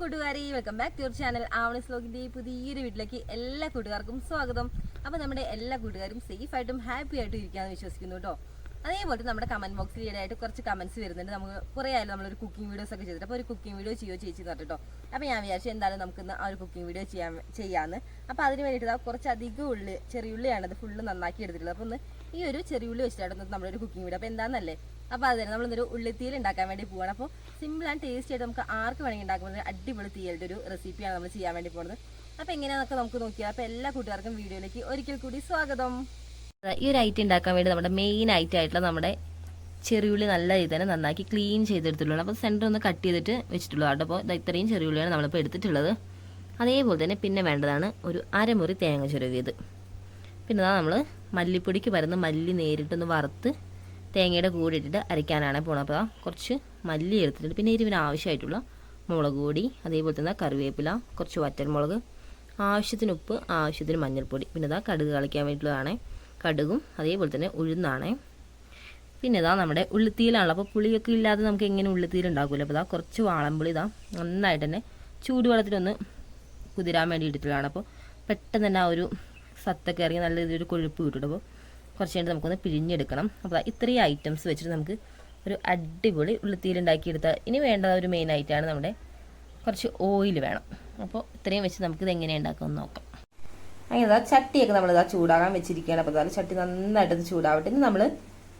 കൂട്ടുകാരി welcome back to your channel ആവണസ് ലോകിന്റെ പുതിയൊരു വീട്ടിലേക്ക് എല്ലാ കൂട്ടുകാർക്കും സ്വാഗതം. അപ്പോൾ നമ്മുടെ എല്ലാ കൂട്ടുകാരും സേഫ് ആയിട്ടും ഹാപ്പി ആയിട്ടും ഇരിക്കാമെന്ന് വിശ്വസിക്കുന്നു കേട്ടോ അതേപോലെ നമ്മുടെ കമന്റ് ബോക്സിൽ ഈയിടെയായിട്ട് കുറച്ച് കമന്റ്സ് വരുന്നുണ്ട്. നമുക്ക് കുറേ ആയാലും നമ്മളൊരു കുക്കിംഗ് വീഡിയോസ് ഒക്കെ ചെയ്തിട്ട്. അപ്പോൾ ഒരു കുക്കിംഗ് വീഡിയോ ചെയ്യോ ചേച്ചി എന്ന് അപ്പോൾ ഞാൻ വിചാരിച്ചു എന്തായാലും നമുക്ക് ഇന്ന് ആ ഒരു കുക്കിംഗ് വീഡിയോ ചെയ്യാൻ ചെയ്യാമെന്ന് അപ്പോൾ അതിന് വേണ്ടിയിട്ട് ദാ കുറച്ച് അധികം ഉള്ളി ചെറിയുള്ളിയാണ് അത് ഫുള്ള് നന്നാക്കി എടുത്തിട്ടുള്ളത്. അപ്പോൾ ഒന്ന് ഈ ഒരു ചെറിയുള്ളി വെച്ചിട്ടാണ് നമ്മളൊരു കുക്കിംഗ് വീഡിയോ അപ്പോൾ എന്താണെന്നല്ലേ അപ്പോൾ അത് തന്നെ നമ്മളിന്നൊരു ഉള്ളിത്തീൽ ഉണ്ടാക്കാൻ വേണ്ടി പോവാണ്. അപ്പോൾ സിമ്പിൾ ആൻഡ് ടേസ്റ്റി ആയിട്ട് നമുക്ക് ആർക്ക് വേണമെങ്കിൽ ഉണ്ടാക്കാൻ ഒരു അടിപൊളി തീയലിന്റെ ഒരു റെസിപ്പിയാണ് നമ്മൾ ചെയ്യാൻ വേണ്ടി പോകുന്നത് അപ്പോൾ എങ്ങനെയാണെന്നൊക്കെ നമുക്ക് നോക്കിയാൽ അപ്പോൾ എല്ലാ കൂട്ടുകാർക്കും വീഡിയോയിലേക്ക് ഒരിക്കൽ കൂടി സ്വാഗതം. ഈ ഒരു ഐറ്റം ഉണ്ടാക്കാൻ വേണ്ടി നമ്മുടെ മെയിൻ ഐറ്റം ആയിട്ടുള്ള നമ്മുടെ ചെറിയുള്ളി നല്ല രീതിയിൽ തന്നെ നന്നാക്കി ക്ലീൻ ചെയ്തെടുത്തിട്ടുള്ളൂ അപ്പോൾ സെന്റർ ഒന്ന് കട്ട് ചെയ്തിട്ട് വെച്ചിട്ടുള്ളൂ കേട്ടോ. അപ്പോൾ ഇത്രയും ചെറിയുള്ളിയാണ് നമ്മളിപ്പോൾ എടുത്തിട്ടുള്ളത്. അതേപോലെ തന്നെ പിന്നെ വേണ്ടതാണ് ഒരു അരമുറി തേങ്ങ ചുരുവിയത് പിന്നെ അതാ നമ്മൾ മല്ലിപ്പൊടിക്ക് വരുന്ന മല്ലി നേരിട്ടൊന്ന് വറുത്ത് തേങ്ങയുടെ കൂടെ ഇട്ടിട്ട് അരയ്ക്കാനാണ് പോണത്. അപ്പോൾ കുറച്ച് മല്ലി എടുത്തിട്ടുണ്ട്. പിന്നെ എരിവിന് ആവശ്യമായിട്ടുള്ള മുളക് പൊടി അതേപോലെ തന്നെ കറിവേപ്പില കുറച്ച് വറ്റൽമുളക് ആവശ്യത്തിന് ഉപ്പ് ആവശ്യത്തിന് മഞ്ഞൾപ്പൊടി. പിന്നെ ഇതാ കടുക് കളിക്കാൻ വേണ്ടിയിട്ടുള്ളതാണ്. കടുകും അതേപോലെ തന്നെ ഉഴുന്നാണ്. പിന്നെ ഇതാ നമ്മുടെ ഉള്ളിത്തീലാണല്ലോ അപ്പോൾ പുളിയൊക്കെ ഇല്ലാതെ നമുക്ക് എങ്ങനെ ഉള്ളിത്തീൽ ഉണ്ടാക്കുമല്ലോ അപ്പോൾ ഇതാ കുറച്ച് വാളമ്പുളി ഇതാ നന്നായിട്ട് തന്നെ ചൂടുവെള്ളത്തിലൊന്ന് കുതിരാൻ വേണ്ടി ഇട്ടിട്ടുള്ളതാണ് അപ്പോൾ പെട്ടെന്ന് തന്നെ ആ ഒരു സത്തൊക്കെ ഇറങ്ങി നല്ല രീതിയിൽ കൊഴുപ്പ് കിട്ടും. അപ്പോൾ കുറച്ച് കഴിഞ്ഞിട്ട് നമുക്കൊന്ന് പിഴിഞ്ഞെടുക്കണം. അപ്പോൾ ഇത്രയും ഐറ്റംസ് വെച്ചിട്ട് നമുക്ക് ഒരു അടിപൊളി ഉള്ളിത്തീൽ ഉണ്ടാക്കിയെടുത്താൽ ഇനി വേണ്ട ഒരു മെയിൻ ആയിട്ടാണ് നമ്മുടെ കുറച്ച് ഓയിൽ വേണം. അപ്പോൾ ഇത്രയും വെച്ച് നമുക്കിത് എങ്ങനെ ഉണ്ടാക്കാമെന്ന് നോക്കാം. അങ്ങനെ ഇതാ ചട്ടിയൊക്കെ നമ്മൾ ഇതാ ചൂടാകാൻ വെച്ചിരിക്കുകയാണ്. അപ്പോൾ അതായത് ചട്ടി നന്നായിട്ട് ചൂടാവട്ടെ. നമ്മൾ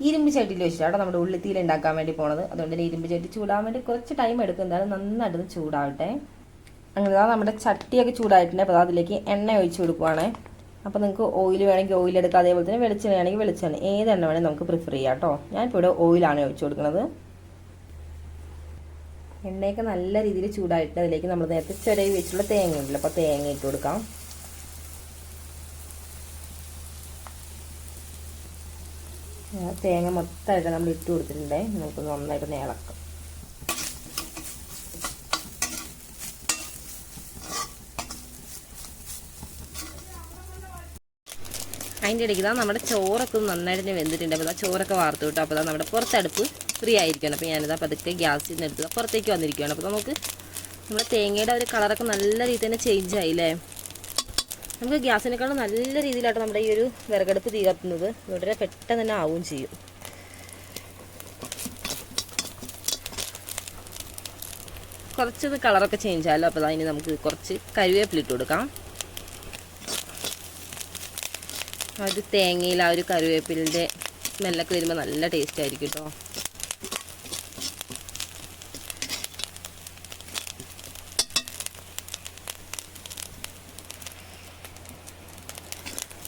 ഇരുമ്പ് ചട്ടിയിൽ വെച്ചിട്ടാണ് നമ്മുടെ ഉള്ളിത്തീൽ ഉണ്ടാക്കാൻ വേണ്ടി പോണത്. അതുകൊണ്ട് തന്നെ ഇരുമ്പ് ചട്ടി ചൂടാൻ വേണ്ടി കുറച്ച് ടൈം എടുക്കും. എന്തായാലും നന്നായിട്ട് ചൂടാവട്ടെ. അങ്ങനെ നമ്മുടെ ചട്ടിയൊക്കെ ചൂടായിട്ടുണ്ട്. അപ്പോൾ അതിലേക്ക് എണ്ണ ഒഴിച്ചു കൊടുക്കുവാണേ. അപ്പോൾ നിങ്ങൾക്ക് ഓയിൽ വേണമെങ്കിൽ ഓയിൽ എടുക്കുക അതേപോലെ തന്നെ വെളിച്ചെണ്ണ വേണമെങ്കിൽ വെളിച്ചെണ്ണ. ഏത് എണ്ണ വേണമെങ്കിൽ നമുക്ക് പ്രിഫർ ചെയ്യാം കേട്ടോ. ഞാനിപ്പോൾ ഇവിടെ ഓയിലാണ് ഒഴിച്ചു കൊടുക്കുന്നത്. എണ്ണയൊക്കെ നല്ല രീതിയിൽ ചൂടായിട്ട് അതിലേക്ക് നമ്മൾ നേരത്തെ ചിരവി വെച്ചുള്ള തേങ്ങ ഉണ്ടല്ലോ. അപ്പോൾ തേങ്ങ ഇട്ട് കൊടുക്കാം. തേങ്ങ മൊത്തമായിട്ട് നമ്മൾ ഇട്ട് കൊടുത്തിട്ടുണ്ടേ. നമുക്ക് നന്നായിട്ട് ഇളക്കാം. അതിന്റെ ഇടയ്ക്ക് ഇതാ നമ്മുടെ ചോറൊക്കെ നന്നായിട്ട് വെന്തിട്ടുണ്ട്. അപ്പോൾ ചോറൊക്കെ വാർത്തു കിട്ടും അപ്പോൾ നമ്മുടെ പുറത്തടുപ്പ് ഫ്രീ ആയിരിക്കണം അപ്പോൾ ഞാനിതാ പതുക്കെ ഗ്യാസിൽ നിന്ന് എടുത്ത് പുറത്തേക്ക് വന്നിരിക്കുകയാണ്. അപ്പോൾ നമുക്ക് നമ്മുടെ തേങ്ങയുടെ ഒരു കളറൊക്കെ നല്ല രീതിയിൽ തന്നെ ചേഞ്ച് ആയില്ലേ? നമുക്ക് ഗ്യാസിനേക്കാളും നല്ല രീതിയിലാണ് നമ്മുടെ ഈ ഒരു വിറകടുപ്പ് തീ കത്തുന്നത് വളരെ പെട്ടെന്ന് തന്നെ ആവുകയും ചെയ്യും. കുറച്ചൊന്ന് കളറൊക്കെ ചേഞ്ച് ആയാലോ? അപ്പോൾ അതിന് നമുക്ക് കുറച്ച് കരിവേപ്പില ഇട്ട് കൊടുക്കാം. അത് തേങ്ങയിൽ ആ ഒരു കരുവേപ്പിലിന്റെ സ്മെല്ലൊക്കെ വരുമ്പോൾ നല്ല ടേസ്റ്റ് ആയിരിക്കും കേട്ടോ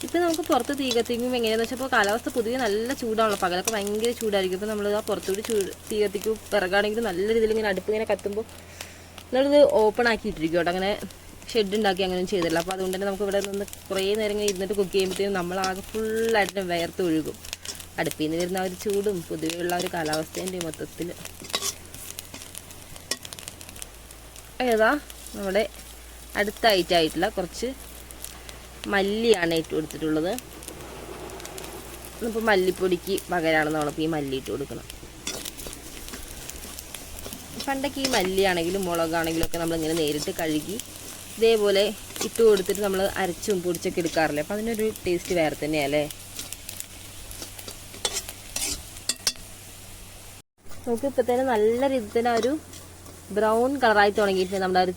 ഇപ്പം നമുക്ക് പുറത്ത് തീ കത്തിക്കുമ്പോൾ എങ്ങനെയാണെന്ന് വെച്ചാൽ ഇപ്പോൾ കാലാവസ്ഥ പൊതുവെ നല്ല ചൂടാണല്ലോ. പകലൊക്കെ ഭയങ്കര ചൂടായിരിക്കും. ഇപ്പോൾ നമ്മൾ ആ പുറത്തുകൂടി ചൂട് തീ കത്തിക്കും വിറകാണെങ്കിൽ നല്ല രീതിയിൽ ഇങ്ങനെ അടുപ്പ് ഇങ്ങനെ കത്തുമ്പോൾ നമ്മളിത് ഓപ്പൺ ആക്കിയിട്ടിരിക്കും കേട്ടോ. അങ്ങനെ ഷെഡ് ഉണ്ടാക്കി അങ്ങനെ ചെയ്തില്ല അപ്പോൾ അതുകൊണ്ട് തന്നെ നമുക്ക് ഇവിടെ നിന്ന് കുറേ നേരം ഇങ്ങനെ ഇരുന്നിട്ട് കുക്ക് ചെയ്യുമ്പോഴത്തേക്കും നമ്മളാകെ ഫുള്ളായിട്ട് വേർത്ത് ഒഴുകും. അടുപ്പിൽ നിന്ന് വരുന്ന ഒരു ചൂടും പൊതുവെയുള്ള ഒരു കാലാവസ്ഥേന്റെ മൊത്തത്തിൽ ഏതാ? നമ്മുടെ അടുത്ത ഐറ്റമായിട്ടുള്ള കുറച്ച് മല്ലിയാണ് ഇട്ട് കൊടുത്തിട്ടുള്ളത്. ഇപ്പോൾ മല്ലിപ്പൊടിക്ക് പകരമാണ് നമ്മളിപ്പോൾ ഈ മല്ലി ഇട്ട് കൊടുക്കണം. പണ്ടൊക്കെ ഈ മല്ലിയാണെങ്കിലും മുളകാണെങ്കിലും ഒക്കെ നമ്മളിങ്ങനെ നേരിട്ട് കഴുകി ഇതേപോലെ ഇട്ട് കൊടുത്തിട്ട് നമ്മൾ അരച്ചും പൊടിച്ചൊക്കെ എടുക്കാറില്ലേ? അപ്പം അതിനൊരു ടേസ്റ്റ് വേറെ തന്നെയല്ലേ? നമുക്ക് ഇപ്പം തന്നെ നല്ല രീതിയിൽ തന്നെ ഒരു ബ്രൗൺ കളറായി തുടങ്ങിയിട്ട് നമ്മുടെ ഒരു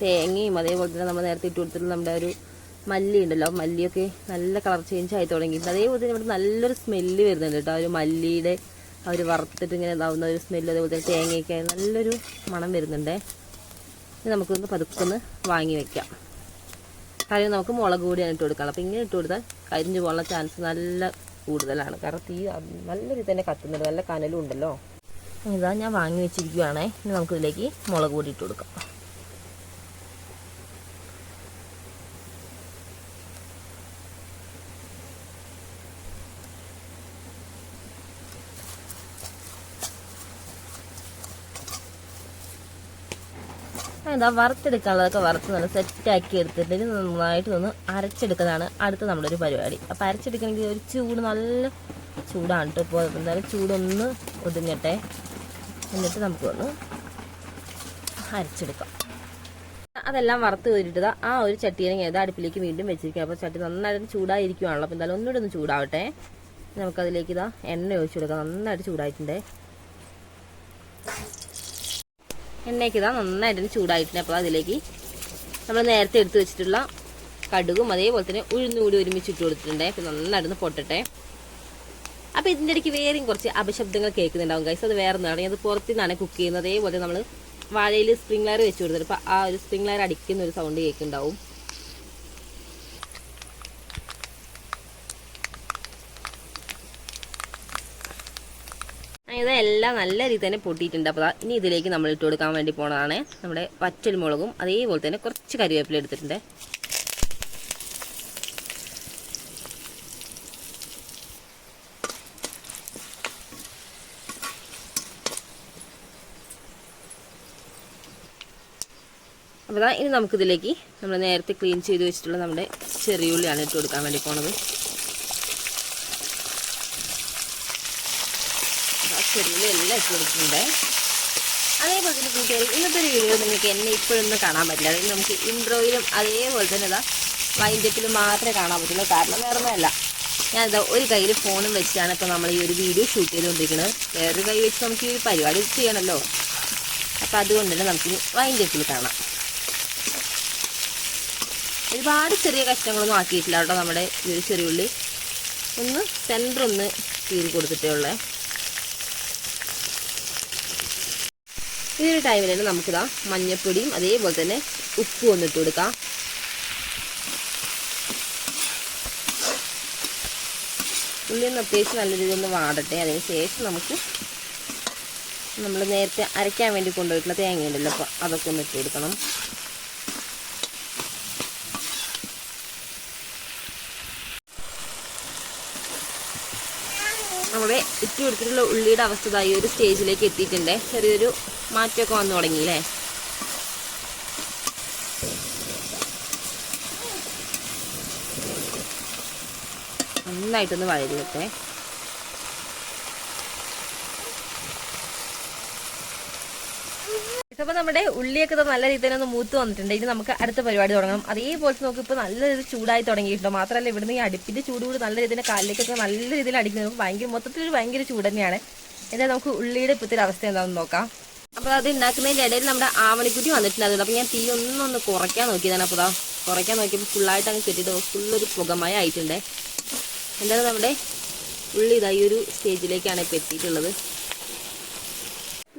തേങ്ങയും അതേപോലെ തന്നെ നമ്മൾ നേരത്തെ ഇട്ട് കൊടുത്തിട്ട് നമ്മുടെ ഒരു മല്ലി ഉണ്ടല്ലോ മല്ലിയൊക്കെ നല്ല കളർ ചേഞ്ച് ആയി തുടങ്ങിയിട്ടുണ്ട്. അതേപോലെ തന്നെ ഇവിടെ നല്ലൊരു സ്മെല്ല് വരുന്നുണ്ട് കേട്ടോ. ആ ഒരു മല്ലിയുടെ ആ ഒരു വറുത്തിട്ട് ഇങ്ങനെ ഇതാവുന്ന ഒരു സ്മെല്ല് അതേപോലെ തന്നെ തേങ്ങയൊക്കെ നല്ലൊരു മണം വരുന്നുണ്ടേ. നമുക്കൊന്ന് പതുക്കൊന്ന് വാങ്ങി വെക്കാം. കാര്യം നമുക്ക് മുളക് കൂടിയാണ് ഇട്ട് കൊടുക്കണം അപ്പോൾ ഇങ്ങനെ ഇട്ട് കൊടുത്താൽ കരിഞ്ഞു പോകാനുള്ള ചാൻസ് നല്ല കൂടുതലാണ്. കാരണം തീ നല്ല രീതി തന്നെ കത്തുന്നുണ്ട്. നല്ല കനലും ഉണ്ടല്ലോ. ഇതാ ഞാൻ വാങ്ങി വെച്ചിരിക്കുവാണേ. ഇനി നമുക്കിതിലേക്ക് മുളക് കൂടി ഇട്ട് കൊടുക്കാം. എന്താ വറുത്തെടുക്കാനുള്ളതൊക്കെ വറുത്ത് നല്ല സെറ്റാക്കി എടുത്തിട്ട് നന്നായിട്ട് ഒന്ന് അരച്ചെടുക്കുന്നതാണ് അടുത്ത നമ്മുടെ ഒരു പരിപാടി. അപ്പോൾ അരച്ചെടുക്കണമെങ്കിൽ ഒരു ചൂട് നല്ല ചൂടാണ് കേട്ടോ ഇപ്പോൾ എന്തായാലും ചൂടൊന്ന് ഒതുങ്ങട്ടെ. എന്നിട്ട് നമുക്കൊന്ന് അരച്ചെടുക്കാം. അതെല്ലാം വറുത്ത് കോരിട്ടത് ആ ഒരു ചട്ടിയെ ഞാൻ അടുപ്പിലേക്ക് വീണ്ടും വെച്ചിരിക്കുക അപ്പോൾ ചട്ടി നന്നായിട്ട് ചൂടായിരിക്കുവാണല്ലോ. അപ്പോൾ എന്തായാലും ഒന്നുകൂടെ ഒന്ന് ചൂടാവട്ടെ. നമുക്കതിലേക്ക് ഇതാ എണ്ണ ഒഴിച്ചു കൊടുക്കാം. നന്നായിട്ട് ചൂടായിട്ടുണ്ട്. എണ്ണയ്ക്ക് ഇതാ നന്നായിട്ട് ചൂടായിട്ടുണ്ട്. അപ്പോൾ അതിലേക്ക് നമ്മൾ നേരത്തെ എടുത്ത് വെച്ചിട്ടുള്ള കടുകും അതേപോലെ തന്നെ ഉഴുന്നുകൂടി ഒരുമിച്ച് ഇട്ട് കൊടുത്തിട്ടുണ്ട്. നന്നായിട്ടൊന്ന് പൊട്ടട്ടെ. അപ്പോൾ ഇതിന്റെ ഇടയ്ക്ക് വേറെയും കുറച്ച് അപശബ്ദങ്ങൾ കേൾക്കുന്നുണ്ടാവും ഗൈസ് അത് വേറെ ഒന്നാണ് അത് പുറത്തു നിന്നാണ് കുക്ക് ചെയ്യുന്നത്. അതേപോലെ നമ്മൾ വാഴയിൽ സ്പ്രിംഗ്ലർ വെച്ച് കൊടുത്തിട്ട് അപ്പോൾ ആ ഒരു സ്പ്രിംഗ്ലർ അടിക്കുന്ന ഒരു സൗണ്ട് കേൾക്കുന്നുണ്ടാവും. ഇതെല്ലാം നല്ല രീതിയിൽ തന്നെ പൊട്ടിയിട്ടുണ്ട്. അപ്പോൾ ഇനി ഇതിലേക്ക് നമ്മൾ ഇട്ട് കൊടുക്കാൻ വേണ്ടി പോണതാണ്. നമ്മുടെ വറ്റൽ മുളകും അതേപോലെ തന്നെ കുറച്ച് കരിവേപ്പില എടുത്തിട്ടുണ്ട്. അപ്പോൾ ഇനി നമുക്കിതിലേക്ക് നമ്മൾ നേരത്തെ ക്ലീൻ ചെയ്ത് വെച്ചിട്ടുള്ള നമ്മുടെ ചെറിയുള്ളിയാണ് ഇട്ട് കൊടുക്കാൻ വേണ്ടി പോണത്. എല്ലാം ഇട്ട് കൊടുക്കുന്നുണ്ട്. അതേപോലെ തന്നെ കൂട്ടുകാർ ഇന്നത്തെ ഒരു വീഡിയോ നിങ്ങൾക്ക് എന്നെ ഇപ്പോഴൊന്നും കാണാൻ പറ്റില്ല. അതായത് നമുക്ക് ഇൻട്രോയിലും അതേപോലെ തന്നെ ഇതാ വൈൻഡപ്പിലും മാത്രമേ കാണാൻ പറ്റുള്ളൂ. കാരണം വേറെ ഒന്നുമല്ല. ഞാനിതാ ഒരു കയ്യിൽ ഫോണും വെച്ചാണ് ഇപ്പോൾ നമ്മൾ ഈ ഒരു വീഡിയോ ഷൂട്ട് ചെയ്തുകൊണ്ടിരിക്കുന്നത്. വേറൊരു കൈ വെച്ച് നമുക്ക് ഈ പരിപാടി ചെയ്യണമല്ലോ അപ്പം അതുകൊണ്ട് തന്നെ നമുക്ക് വൈൻഡപ്പിൽ കാണാം. ഒരുപാട് ചെറിയ കഷ്ണങ്ങളൊന്നും ആക്കിയിട്ടില്ല കേട്ടോ നമ്മുടെ ഈ ഒരു ചെറിയുള്ളി. ഒന്ന് സെന്റർ ഒന്ന് കീറി കൊടുത്തിട്ടേ ഉള്ളേ. ഈ ഒരു ടൈമിൽ തന്നെ നമുക്കിതാ മഞ്ഞപ്പൊടിയും അതേപോലെ തന്നെ ഉപ്പും ഒന്ന് ഇട്ട് കൊടുക്കാം. ഉള്ളി ഒന്ന് അത്യാവശ്യം നല്ല രീതിയിൽ ഒന്ന് വാടട്ടെ. അതിന് ശേഷം നമുക്ക് നമ്മൾ നേരത്തെ അരയ്ക്കാൻ വേണ്ടി കൊണ്ടുപോയിട്ടുള്ള തേങ്ങ ഉണ്ടല്ലോ അപ്പോൾ അതൊക്കെ ഒന്ന് ഇട്ട് കൊടുക്കണം. നമ്മുടെ ഇട്ട് കൊടുത്തിട്ടുള്ള ഉള്ളിയുടെ അവസ്ഥ ഈ ഒരു സ്റ്റേജിലേക്ക് എത്തിയിട്ടുണ്ട്. ചെറിയൊരു മാറ്റമൊക്കെ വന്നു തുടങ്ങി അല്ലേ? നന്നായിട്ടൊന്ന് വഴരുവട്ടെ അപ്പോൾ നമ്മുടെ ഉള്ളിയൊക്കെ നല്ല രീതിയിൽ ഒന്ന് മൂത്ത് വന്നിട്ടുണ്ട്. ഇനി നമുക്ക് അടുത്ത പരിപാടി തുടങ്ങണം. അതേപോലെ നമുക്ക് ഇപ്പോൾ നല്ല രീതിയിൽ ചൂടായി തുടങ്ങിയിട്ടുണ്ട്. മാത്രമല്ല ഇവിടുന്ന് ഈ അടുപ്പിന്റെ ചൂട് കൂടി നല്ല രീതിയിൽ കാലിലേക്കൊക്കെ നല്ല രീതിയിൽ അടിക്കുന്നത് ഭയങ്കര മൊത്തത്തിൽ ഒരു ഭയങ്കര ചൂട് തന്നെയാണ്. എന്നാൽ നമുക്ക് ഉള്ളിയുടെ ഇപ്പോഴത്തെ അവസ്ഥ എന്താണെന്ന് നോക്കാം. അപ്പോൾ അത് ഉണ്ടാക്കുന്നതിന്റെ ഇടയിൽ നമ്മുടെ ആവണിക്കുറ്റി വന്നിട്ടുണ്ടായിരുന്നു. അപ്പോൾ ഞാൻ തീ ഒന്നൊന്ന് കുറയ്ക്കാൻ നോക്കിയതാണ്. അപ്പോൾ അതാ കുറയ്ക്കാൻ നോക്കിയപ്പോൾ ഫുള്ളായിട്ട് അങ്ങ് കെട്ടിയിട്ട് ഫുള്ളൊരു പുകമായി ആയിട്ടുണ്ട്. എന്തായാലും നമ്മുടെ ഉള്ളി ഇതാ ഈ ഒരു സ്റ്റേജിലേക്കാണ് ഇപ്പോൾ എത്തിയിട്ടുള്ളത്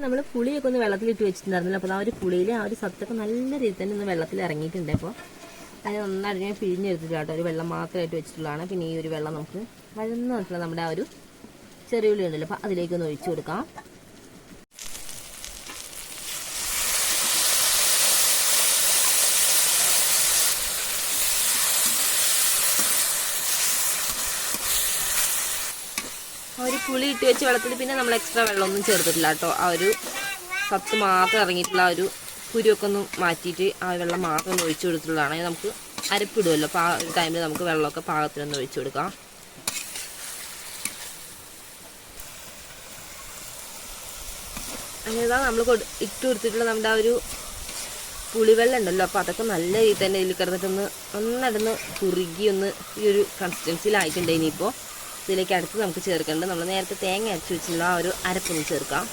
നമ്മൾ പുളിയൊക്കെ ഒന്ന് വെള്ളത്തിലിട്ട് വെച്ചിട്ടുണ്ടായിരുന്നില്ല. അപ്പോൾ ആ ഒരു പുളിയിൽ ആ ഒരു സത്തൊക്കെ നല്ല രീതിയിൽ തന്നെ ഒന്ന് വെള്ളത്തിൽ ഇറങ്ങിയിട്ടുണ്ട്. അപ്പോൾ അത് നന്നായിട്ട് ഞാൻ പിഴിഞ്ഞെടുത്തിട്ട് കേട്ടോ. ഒരു വെള്ളം മാത്രമായിട്ട് വെച്ചിട്ടുള്ളതാണ്. പിന്നെ ഈ ഒരു വെള്ളം നമുക്ക് വഴന്ന് നമ്മുടെ ആ ഒരു ചെറിയുള്ളി ഉണ്ടല്ലോ. അപ്പോൾ അതിലേക്ക് ഒന്ന് ഒഴിച്ചു കൊടുക്കാം. പുളി ഇട്ട് വെച്ച് വെള്ളത്തിൽ പിന്നെ നമ്മൾ എക്സ്ട്രാ വെള്ളമൊന്നും ചേർത്തിട്ടില്ല കേട്ടോ. ആ ഒരു സത്ത് മാത്രം ഇറങ്ങിയിട്ടുള്ള ആ ഒരു കുരുവൊക്കെ ഒന്ന് മാറ്റിയിട്ട് ആ വെള്ളം മാത്രം ഒന്ന് ഒഴിച്ചു കൊടുത്തിട്ടുള്ളതാണ്. അത് നമുക്ക് അരപ്പിടുമല്ലോ അപ്പോൾ ആ ഒരു ടൈമിൽ നമുക്ക് വെള്ളമൊക്കെ പാകത്തിനൊന്ന് ഒഴിച്ചു കൊടുക്കാം. അങ്ങനെ നമ്മൾ കൊടു ഇട്ട് കൊടുത്തിട്ടുള്ള നമ്മുടെ ആ ഒരു പുളിവെള്ളം ഉണ്ടല്ലോ. അപ്പോൾ അതൊക്കെ നല്ല രീതിയിൽ തന്നെ ഇതിൽ കിടന്നിട്ടൊന്ന് നന്നായിട്ടൊന്ന് കുറുകി ഒന്ന് ഈ ഒരു കൺസിസ്റ്റൻസിയിലായിട്ടുണ്ട് ഇനിയിപ്പോൾ ഇതിലേക്ക് അടുത്ത് നമുക്ക് ചേർക്കേണ്ടത് നമ്മൾ നേരത്തെ തേങ്ങ അരച്ച് വെച്ചിട്ടുള്ള ആ ഒരു അരപ്പൊന്ന് ചേർക്കാം.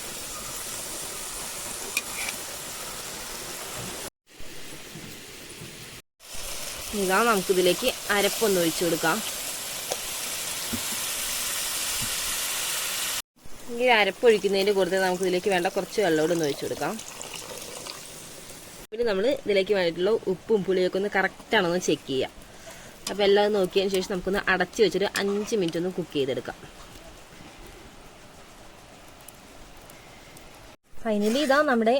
ഇതാ നമുക്കിതിലേക്ക് അരപ്പൊന്ന് ഒഴിച്ചു കൊടുക്കാം. ഈ അരപ്പൊഴിക്കുന്നതിന്റെ കൂടുതൽ നമുക്ക് ഇതിലേക്ക് വേണ്ട കുറച്ച് വെള്ളം ഒന്ന് ഒഴിച്ചു കൊടുക്കാം. പിന്നെ നമ്മൾ ഇതിലേക്ക് വേണ്ടിയിട്ടുള്ള ഉപ്പും പുളിയൊക്കെ ഒന്ന് കറക്റ്റാണെന്ന് ചെക്ക് ചെയ്യാം. അപ്പോൾ എല്ലാം നോക്കിയതിന് ശേഷം നമുക്കൊന്ന് അടച്ച് വെച്ചിട്ട് അഞ്ച് മിനിറ്റ് ഒന്ന് കുക്ക് ചെയ്തെടുക്കാം. ഫൈനലി ഇതാ നമ്മുടെ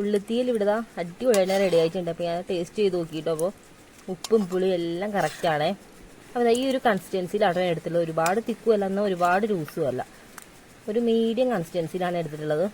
ഉള്ളിത്തീയിൽ ഇവിടെ അടിപൊളിയായിട്ട് റെഡി ആയിട്ടുണ്ട്. അപ്പോൾ ഞാൻ ടേസ്റ്റ് ചെയ്ത് നോക്കിയിട്ടോ. അപ്പോൾ ഉപ്പും പുളിയും എല്ലാം കറക്റ്റാണേ അപ്പോൾ ഈ ഒരു കൺസിസ്റ്റൻസിയിലാണ് ഞാൻ എടുത്തിട്ടുള്ളത്. ഒരുപാട് തിക്കുമല്ല എന്നാൽ ഒരുപാട് ലൂസും അല്ല. ഒരു മീഡിയം കൺസിസ്റ്റൻസിയിലാണ് എടുത്തിട്ടുള്ളത്.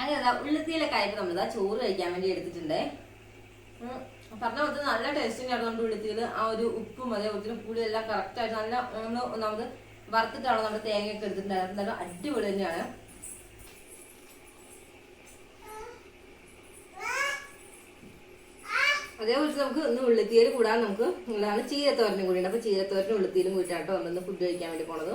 അങ്ങനെ അതാ ഉള്ളിത്തീലൊക്കെ ആയിട്ട് നമ്മളിതാ ചോറ് കഴിക്കാൻ വേണ്ടി എടുത്തിട്ടുണ്ട്. പറഞ്ഞ പോലത്തെ നല്ല ടേസ്റ്റ് തന്നെയാണ് നമ്മുടെ ഉള്ളിത്തീൽ ആ ഒരു ഉപ്പും അതേപോലെ പുളി എല്ലാം കറക്റ്റായിട്ട് നല്ല നമ്മൾ ഒന്നാമത് വറുത്തിട്ടാണ് നമ്മുടെ തേങ്ങയൊക്കെ എടുത്തിട്ടുണ്ടായിരുന്നത്. നല്ല അടിപൊളി തന്നെയാണ്. അതേപോലെ നമുക്ക് ഇന്ന് ഉള്ളിത്തീര് കൂടാൻ നമുക്ക് എന്താണ് ചീരത്തോരനും ഉണ്ട് അപ്പൊ ചീരത്തോരനും ഉള്ളിത്തീരും കൂട്ടിയാട്ടോ നമ്മളിന്ന് ഫുഡ് കഴിക്കാൻ വേണ്ടി പോണത്.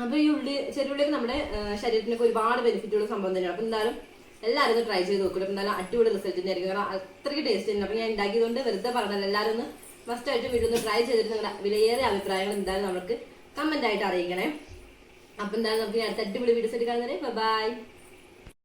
അപ്പൊ ഈ ഉള്ളി ചെറിയുള്ളിക്ക് നമ്മുടെ ശരീരത്തിനൊക്കെ ഒരുപാട് ബെനിഫിറ്റ് ഉള്ള സംഭവം തന്നെയാണ് അപ്പൊ എന്തായാലും എല്ലാവരും ഒന്ന് ട്രൈ ചെയ്ത് നോക്കും. എന്തായാലും അടിപൊളി റിസൾട്ട് തന്നെയായിരിക്കും കാരണം അത്രയ്ക്ക് ടേസ്റ്റ് ഉണ്ട് അപ്പൊ ഞാൻ ഉണ്ടാക്കിയതുകൊണ്ട് വെറുതെ പറഞ്ഞാൽ എല്ലാവരും ഒന്ന് ഫസ്റ്റ് ആയിട്ട് വീട്ടിൽ ഒന്ന് ട്രൈ ചെയ്തിട്ട് നിങ്ങളുടെ വിലയേറിയ അഭിപ്രായങ്ങൾ എന്തായാലും നമുക്ക് കമന്റ് ആയിട്ട് അറിയിക്കണേ. അപ്പൊ എന്തായാലും നമുക്ക് ഞാൻ അടുത്ത അടിപൊളി വീഡിയോസ് എടുക്കാൻ ബൈ